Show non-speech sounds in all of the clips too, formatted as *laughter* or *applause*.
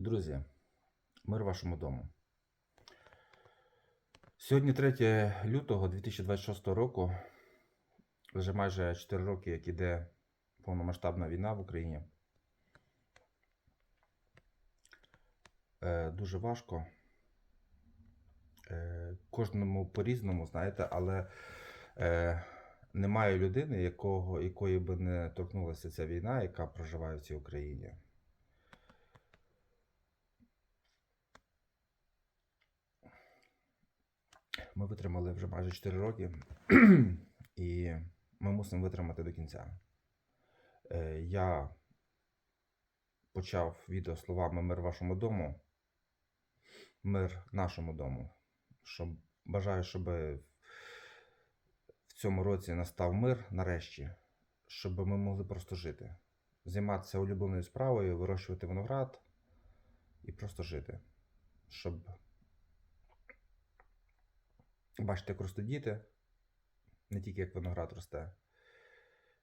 Друзі, мир вашому дому. Сьогодні 3 лютого 2026 року. Вже майже 4 роки, як іде повномасштабна війна в Україні. Е, дуже важко. Е, кожному по-різному, знаєте, але е, немає людини, якого, якої би не торкнулася ця війна, яка проживає в цій Україні. Ми витримали вже майже 4 роки, *clears throat* і ми мусимо витримати до кінця. Е, Я почав відео словами Мир вашому дому, мир нашому дому. Щоб, бажаю, щоб в цьому році настав мир нарешті, щоб ми могли просто жити, займатися улюбленою справою, вирощувати виноград і просто жити. Щоб бачити, як ростуть діти, не тільки як виноград росте,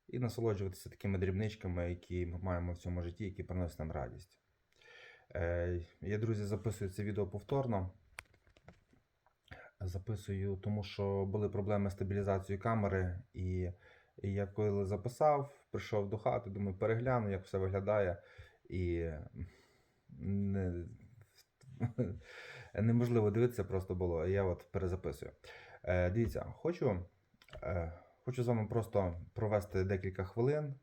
і насолоджуватися такими дрібничками, які ми маємо в цьому житті, які приносять нам радість. Е, Я, друзі, записую це відео повторно. Записую, тому що були проблеми з стабілізацією камери, і, і я коли записав, прийшов до хати, думаю, перегляну, як все виглядає, і не, неможливо дивитися просто було. Я от перезаписую. Е, дивіться, хочу, е, хочу з вами просто провести декілька хвилин,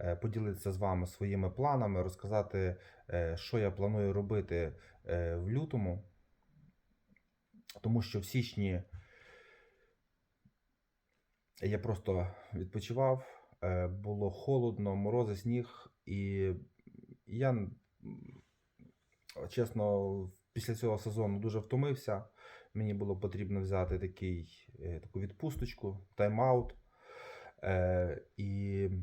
е, поділитися з вами своїми планами, розказати, е, що я планую робити е, в лютому. Тому що в січні я просто відпочивав, е, було холодно, морози, сніг, і я, чесно, після цього сезону дуже втомився. Мені було потрібно взяти такий, е, таку відпусточку, тайм-аут. Е, і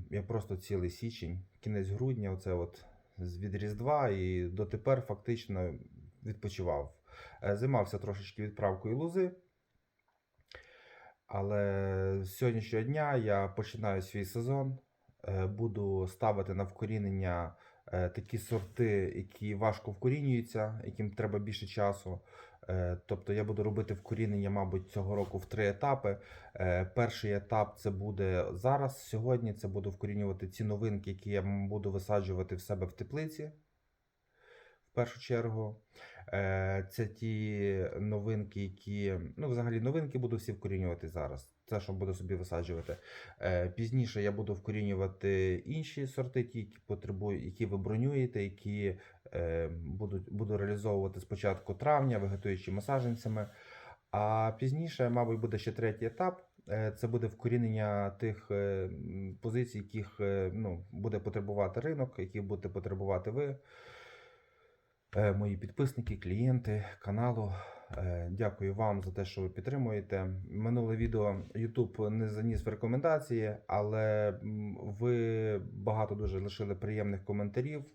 я просто цілий січень, кінець грудня, оце от від Різдва і дотепер фактично відпочивав. Е, Займався трошечки відправкою лози. Але з сьогоднішнього дня я починаю свій сезон. Е, Буду ставити на вкорінення такі сорти, які важко вкорінюються, яким треба більше часу. Е, Тобто я буду робити вкорінення, мабуть, цього року в три етапи. Е, Перший етап це буде зараз, сьогодні. Це буду вкорінювати ці новинки, які я буду висаджувати в себе в теплиці. В першу чергу. Е, Це ті новинки, які. Ну, взагалі, новинки буду всі вкорінювати зараз. Це, що буду собі висаджувати. Е, Пізніше я буду вкорінювати інші сорти, ті, які потребують, які ви бронюєте, які е, будуть, буду реалізовувати спочатку травня, вегетуючими саджанцями. А пізніше, мабуть, буде ще третій етап. Е, Це буде вкорінення тих позицій, яких ну, буде потребувати ринок, яких будете потребувати ви, мої підписники, клієнти каналу. Е, Дякую вам за те, що ви підтримуєте. Минуле відео YouTube не заніс в рекомендації, але ви багато дуже лишили приємних коментарів.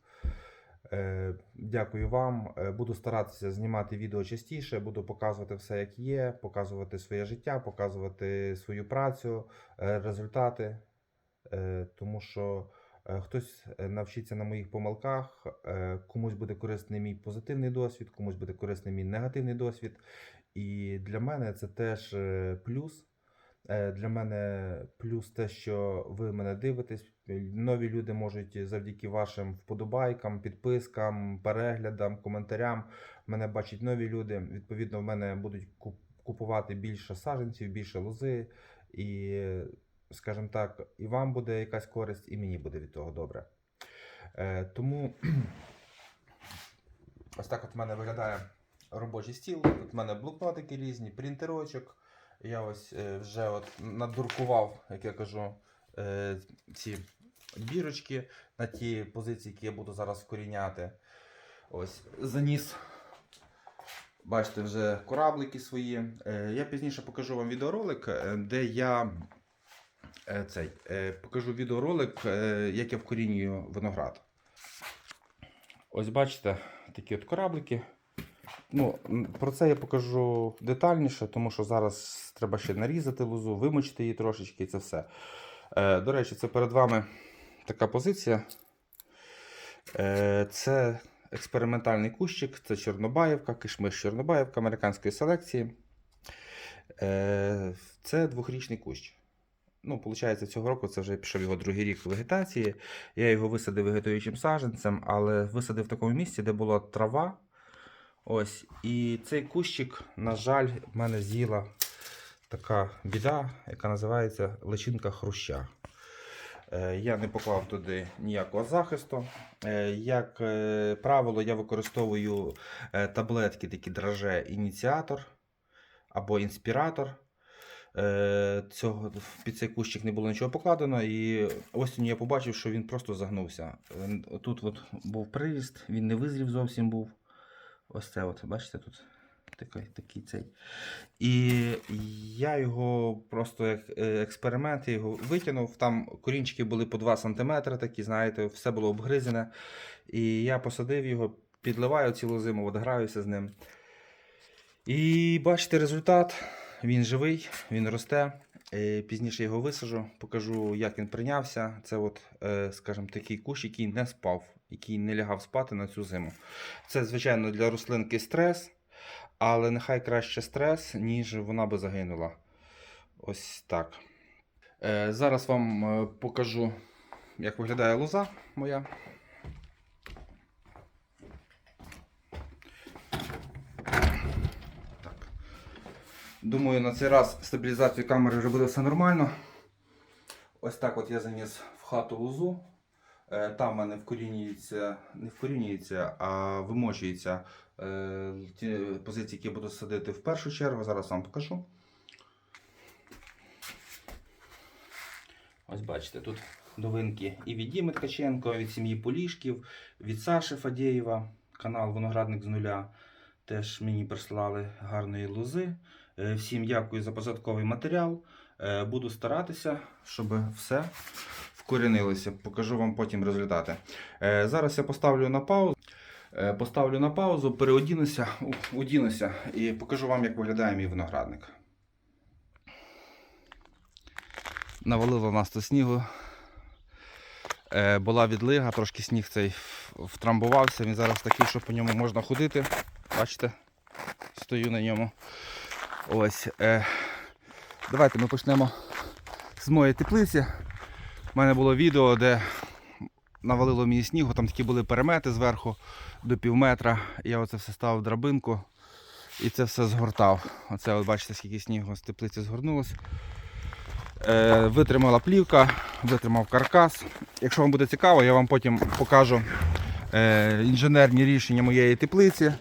Е, Дякую вам. Е, Буду старатися знімати відео частіше, буду показувати все, як є, показувати своє життя, показувати свою працю, результати. Тому що хтось е, навчиться на моїх помилках, е, комусь буде корисний мій позитивний досвід, комусь буде корисний мій негативний досвід. І для мене це теж е, плюс. Е, Для мене плюс те, що ви мене дивитесь. Нові люди можуть завдяки вашим вподобайкам, підпискам, переглядам, коментарям. Мене бачать нові люди. Відповідно, в мене будуть купувати більше саджанців, більше лози. І, скажімо так, і вам буде якась користь, і мені буде від того добре. Е, Тому *clears throat* ось так от в мене виглядає робочий стіл. Тут в мене блокнотики різні, принтерочок. Я ось е, вже от надуркував, як я кажу, е, ці бірочки на ті позиції, які я буду зараз вкоріняти. Ось заніс. Бачите, вже кораблики свої. Е, Я пізніше покажу вам відеоролик, де я цей, е, покажу відеоролик, е, як я вкорінюю виноград. Ось бачите, такі от кораблики. Ну, про це я покажу детальніше, тому що зараз треба ще нарізати лозу, вимочити її трошечки і це все. Е, до речі, це перед вами така позиція. Е, це експериментальний кущик. Це Чорнобаївка, кишмиш Чорнобаївка американської селекції. Е, Це двохрічний кущ. Ну, виходить, цього року це вже пішов його другий рік вегетації. Я його висадив вегетуючим саджанцем, але висадив в такому місці, де була трава. Ось. І цей кущик, на жаль, в мене з'їла така біда, яка називається личинка хруща. Е, Я не поклав туди ніякого захисту. Е, Як е, правило, я використовую таблетки, такі драже ініціатор або інспіратор. Е, Цього, під цей кущик не було нічого покладено, і осінню я побачив, що він просто загнувся. Тут от був приріст, він не визрів зовсім був. Ось це, от, бачите, тут такий, такий цей. І я його просто як е, експеримент, я його витягнув. Там корінчики були по 2 см, такі, знаєте, все було обгризене. І я посадив його, підливаю цілу зиму, от граюся з ним. І бачите результат. Він живий, він росте. Е, Пізніше його висажу, покажу, як він прийнявся. Це, от, е, скажімо, такий кущ, який не спав, який не лягав спати на цю зиму. Це, звичайно, для рослинки стрес, але нехай краще стрес, ніж вона би загинула. Ось так. Е, Зараз вам покажу, як виглядає лоза моя. Думаю, на цей раз стабілізацію камери вже буде все нормально. Ось так от я заніс в хату лозу. Е, Там в мене вкорінюється, не вкорінюється, а вимочується е, ті позиції, які я буду садити в першу чергу. Зараз вам покажу. Ось бачите, тут новинки і від Діми Ткаченко, від сім'ї Полішків, від Саші Фадєєва, канал Виноградник з нуля. Теж мені прислали гарної лози. Е, Всім дякую за посадковий матеріал. Е, Буду старатися, щоб все вкорінилося. Покажу вам потім результати. Е, Зараз я поставлю на паузу. Поставлю на паузу, переодінуся, одінуся і покажу вам, як виглядає мій виноградник. Навалило нас тут снігу. Була відлига, трошки сніг цей втрамбувався. Він зараз такий, що по ньому можна ходити. Бачите? Стою на ньому. Ось. Е, давайте ми почнемо з моєї теплиці. У мене було відео, де навалило мені снігу, там такі були перемети зверху до пів метра. Я оце все ставив драбинку і це все згортав. Оце от бачите, скільки снігу з теплиці згорнулося. Е, витримала плівка, витримав каркас. Якщо вам буде цікаво, я вам потім покажу е, інженерні рішення моєї теплиці.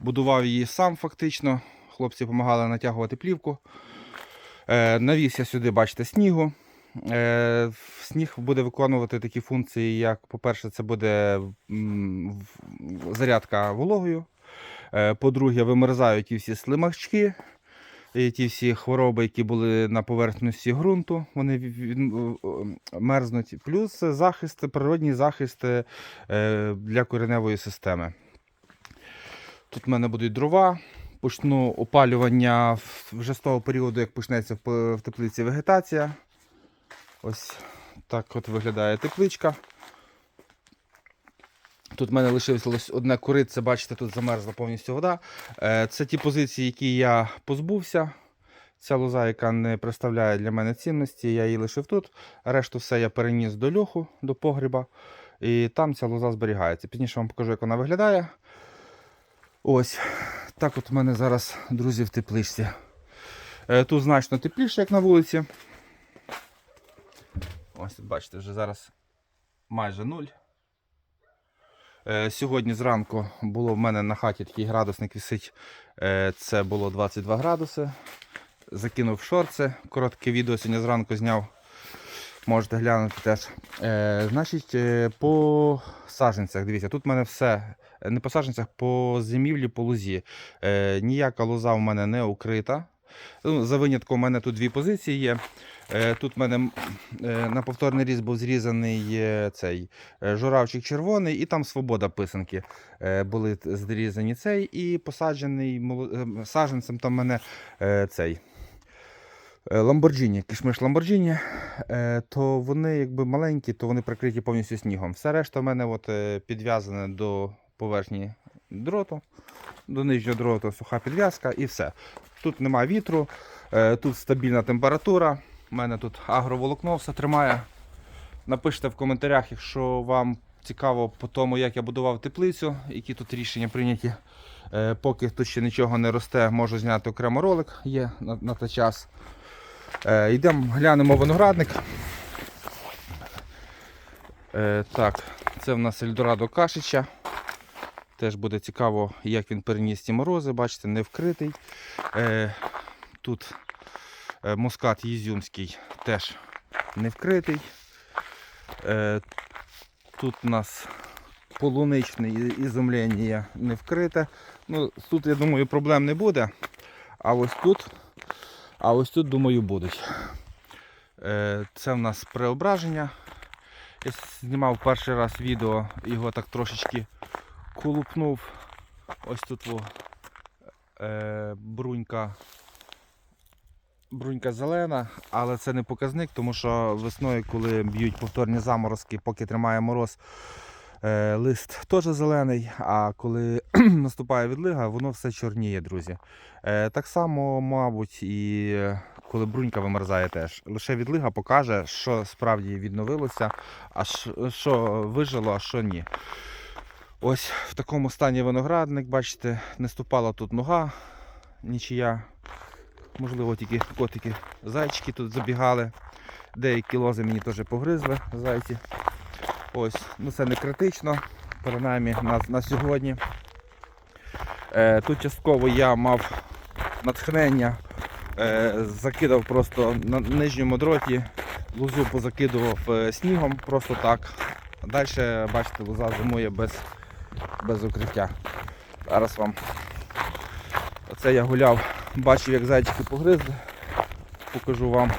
Будував її сам фактично. Хлопці допомагали натягувати плівку. Е, навіз я сюди, бачите, снігу. Е, сніг буде виконувати такі функції, як, по-перше, це буде зарядка вологою. Е, по-друге, вимерзають ті всі слимачки, і ті всі хвороби, які були на поверхності ґрунту, вони мерзнуть. Плюс захист, природній захист для кореневої системи. Тут в мене будуть дрова. Почну опалювання вже з того періоду, як почнеться в теплиці вегетація. Ось так от виглядає тепличка. Тут в мене лишилось одне корице, бачите, тут замерзла повністю вода. Е, Це ті позиції, які я позбувся. Ця лоза, яка не представляє для мене цінності, я її лишив тут. Решту все я переніс до льоху, до погріба. І там ця лоза зберігається. Пізніше вам покажу, як вона виглядає. Ось. Так от у мене зараз, друзі, в тепличці. Е, Тут значно тепліше, як на вулиці. Ось бачите, вже зараз майже нуль. Е, Сьогодні зранку було в мене на хаті такий градусник висить. Е, Це було 22 градуси. Закинув шорти. Коротке відео сьогодні зранку зняв. Можете глянути теж. Значить, по саджанцях, дивіться, тут в мене все. Не по саджанцях, по зимівлі, по лозі. Е, ніяка лоза в мене не укрита. Ну, за винятком, у мене тут дві позиції є. Е, тут в мене е, на повторний різ був зрізаний е, цей е, журавчик червоний, і там свобода писанки е, були зрізані цей і посаджений е, саджанцем там мене е, цей. Ламборджіні, кишмиш Ламборджіні, то вони якби маленькі, то вони прикриті повністю снігом. Все решта в мене от, е, підв'язане до поверхні дроту, до нижнього дроту суха підв'язка і все. Тут нема вітру, е, тут стабільна температура. У мене тут агроволокно все тримає. Напишіть в коментарях, якщо вам цікаво по тому, як я будував теплицю, які тут рішення прийняті. Е, Поки тут ще нічого не росте, можу зняти окремо ролик є на, на той час. Е, Йдемо, глянемо виноградник. Так, це в нас Ельдорадо Кашича. Теж буде цікаво, як він переніс ці морози. Бачите, не вкритий. Е, тут е, мускат Ізюмський теж не вкритий. Е, тут у нас полуничне ізумлення не вкрите. Ну, тут, я думаю, проблем не буде. А ось тут, а ось тут, думаю, будуть. Е, Це в нас преображення. Я знімав перший раз відео, його так трошечки колупнув. Ось тут во, е, брунька. Брунька зелена, але це не показник, тому що весною, коли б'ють повторні заморозки, поки тримає мороз, е, лист теж зелений, а коли *clears throat* наступає відлига, воно все чорніє, друзі. Е, так само, мабуть, і коли брунька вимерзає теж. Лише відлига покаже, що справді відновилося, а що вижило, а що ні. Ось в такому стані виноградник, бачите, не ступала тут нога нічия. Можливо, тільки котики, зайчики тут забігали. Деякі лози мені теж погризли зайці. Ось, ну це не критично, принаймні на, на сьогодні. Е, тут частково я мав натхнення, е, закидав просто на нижньому дроті, лозу позакидував е, снігом просто так. Далі, бачите, лоза зимує без, без укриття. Зараз вам оце я гуляв, бачив, як зайчики погризли. Покажу вам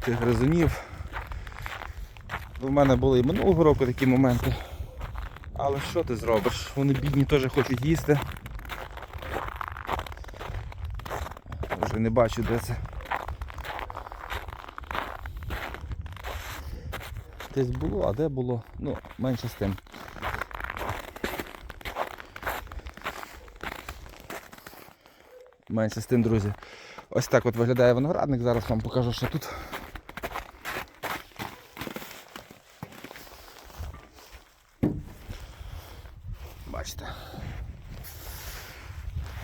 тих гризунів. У мене були і минулого року такі моменти. Але що ти зробиш? Вони бідні теж хочуть їсти. Вже не бачу де це. Десь було, а де було? Ну, менше з тим. Менше з тим, друзі. Ось так от виглядає виноградник. Зараз вам покажу, що тут. Бачите.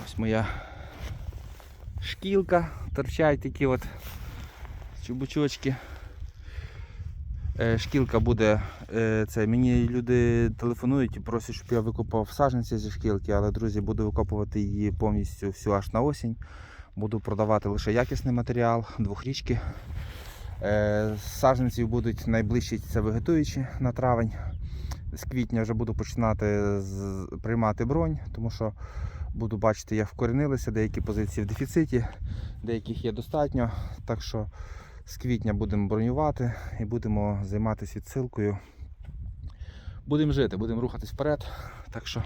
Ось моя шкілка, торчать такі от чубучочки. Е, Шкілка буде, е, це мені люди телефонують і просять, щоб я викопав саджанці зі шкілки, але друзі, буду викопувати її повністю всю аж на осінь. Буду продавати лише якісний матеріал, двохрічки. Е, Саджанців будуть найближчі це вегетуючі на травень. З квітня вже буду починати приймати бронь, тому що буду бачити, як вкоренилися, деякі позиції в дефіциті, деяких є достатньо. Так що з квітня будемо бронювати і будемо займатися відсилкою. Будемо жити, будемо рухатись вперед. Так що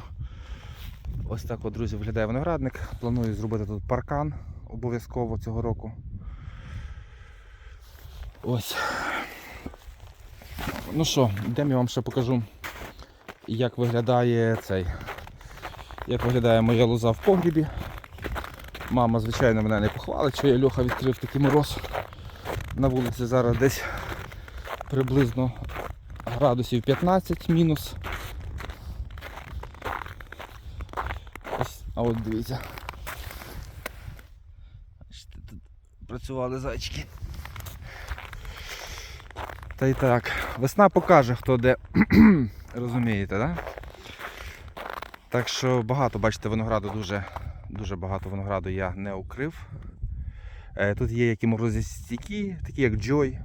ось так, от, друзі, виглядає виноградник. Планую зробити тут паркан обов'язково цього року. Ось. Ну що, йдемо я вам ще покажу, як виглядає цей. Як виглядає моя лоза в погрібі. Мама, звичайно, мене не похвалить, що я Льоха відкрив такий мороз. На вулиці зараз десь приблизно градусів 15 мінус. А от дивіться. Тут працювали зайчики. Та й так. Весна покаже, хто де. *clears throat* Розумієте? Да? Так що багато, бачите, винограду дуже, дуже багато винограду я не укрив. Е, Тут є які морозостійкі, такі як Joy,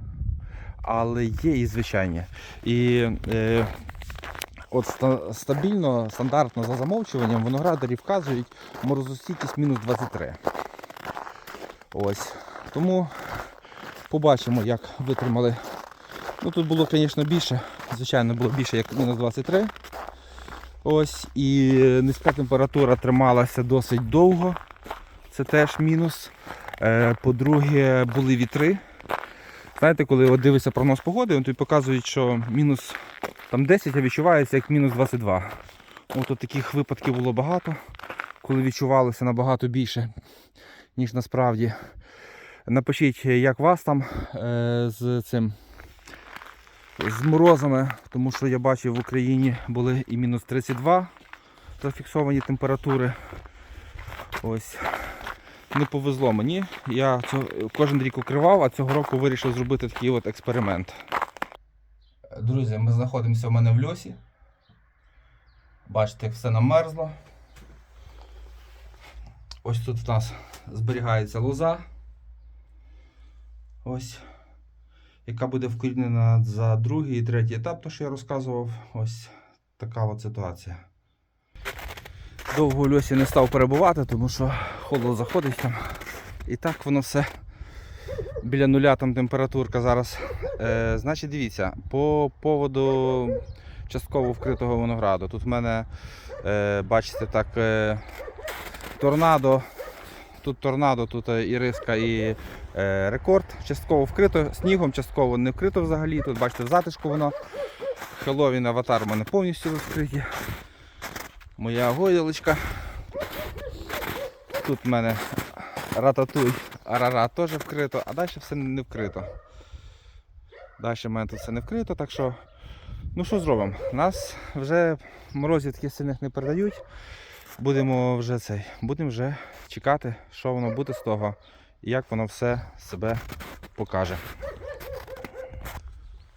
але є і звичайні. І е, от стабільно, стандартно за замовчуванням виноградарі вказують морозостійкість мінус 23. Ось. Тому побачимо, як витримали. Ну тут було, звісно, більше. Звичайно, було більше як мінус 23. Ось, і низька температура трималася досить довго. Це теж мінус. Е, По-друге, були вітри. Знаєте, коли от дивишся прогноз погоди, тобі показують, що мінус там 10, а відчувається як мінус 22. От от таких випадків було багато, коли відчувалося набагато більше, ніж насправді. Напишіть, як вас там е, з цим з морозами, тому що я бачив в Україні були і мінус 32 зафіксовані температури. Ось. Не повезло мені. Я цього, кожен рік укривав, а цього року вирішив зробити такий от експеримент. Друзі, ми знаходимося в мене в льосі. Бачите, як все намерзло. Ось тут в нас зберігається лоза. Ось. Яка буде вкорінена за другий і третій етап, то що я розказував. Ось така от ситуація. Довго в льосі не став перебувати, тому що холод заходить там. І так воно все біля нуля там температурка зараз. Е, значить, дивіться, по поводу частково вкритого винограду. Тут в мене, е, бачите, так, е, торнадо. Тут торнадо, тут е, іриска і е, рекорд. Частково вкрито снігом, частково не вкрито взагалі. Тут бачите, в затишку воно. Хеллоуін аватар у мене повністю відкриті. Моя гойдалочка. Тут в мене рататуй, арара теж вкрито, а далі все не вкрито. Далі в мене тут все не вкрито, так що, ну що зробимо? Нас вже морозів таких сильних не передають. Будемо вже цей, будемо вже чекати, що воно буде з того і як воно все себе покаже.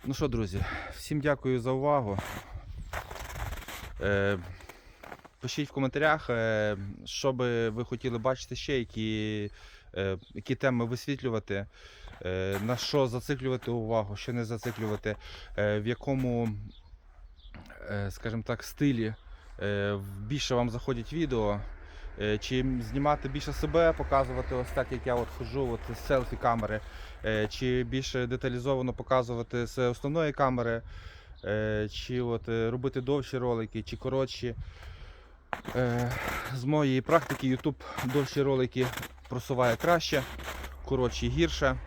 Ну що, друзі, всім дякую за увагу. Пишіть в коментарях, е, що би ви хотіли бачити ще, які, е, які теми висвітлювати, е, на що зациклювати увагу, що не зациклювати, в якому, скажімо так, стилі більше вам заходять відео. Чи знімати більше себе, показувати ось так, як я от ходжу, от з селфі камери, е, чи більше деталізовано показувати з основної камери, чи от робити довші ролики, чи коротші. Е, З моєї практики YouTube довші ролики просуває краще, коротші гірше.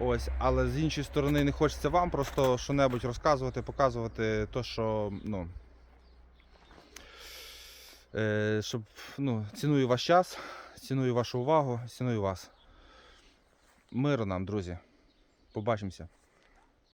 Ось, але з іншої сторони не хочеться вам просто що-небудь розказувати, показувати то, що ну, е, щоб ну, ціную ваш час, ціную вашу увагу, ціную вас. Миру нам, друзі. Побачимося.